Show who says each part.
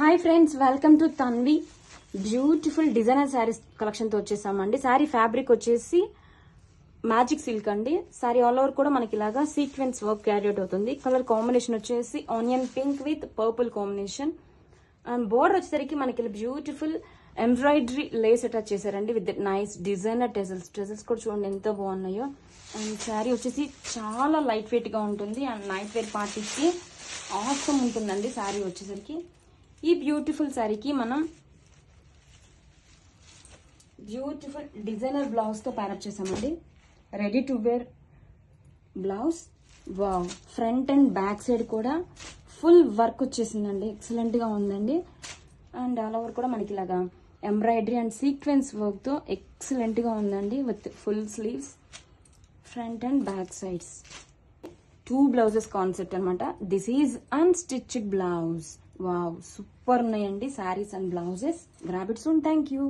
Speaker 1: Hi friends welcome to Tanvi beautiful designer saris కలెక్షన్తో వచ్చేసామండి. Sari fabric వచ్చేసి magic silk అండి. Sari all over కూడా మనకి ఇలాగా సీక్వెన్స్ వర్క్ క్యారీ అవుట్ అవుతుంది. కలర్ కాంబినేషన్ వచ్చేసి onion pink with purple combination and border వచ్చేసరికి మనకి బ్యూటిఫుల్ ఎంబ్రాయిడరీ లేస్ అటాచ్ చేశారండి with nice designer tassels tassels కూడా చూడండి ఎంత బాగున్నాయో. అండ్ శారీ వచ్చేసి చాలా లైట్ వెయిట్గా ఉంటుంది. అండ్ నైట్ వేర్ పార్టీకి ఆసం ఉంటుందండి శారీ వచ్చేసరికి. ఈ బ్యూటిఫుల్ శారీకి మనం బ్యూటిఫుల్ డిజైనర్ బ్లౌజ్తో ప్యారప్ చేసామండి. Ready to wear blouse wow front and back side కూడా ఫుల్ వర్క్ వచ్చేసిందండి. ఎక్సలెంట్గా ఉందండి. అండ్ ఆల్ ఓవర్ కూడా మనకి ఇలాగా ఎంబ్రాయిడరీ అండ్ సీక్వెన్స్ వర్క్తో ఎక్సలెంట్గా ఉందండి. With full sleeves front and back sides two blouses concept అనమాట this is unstitched blouse wow super ఉన్నాయండి saris and blouses. Grab its thank you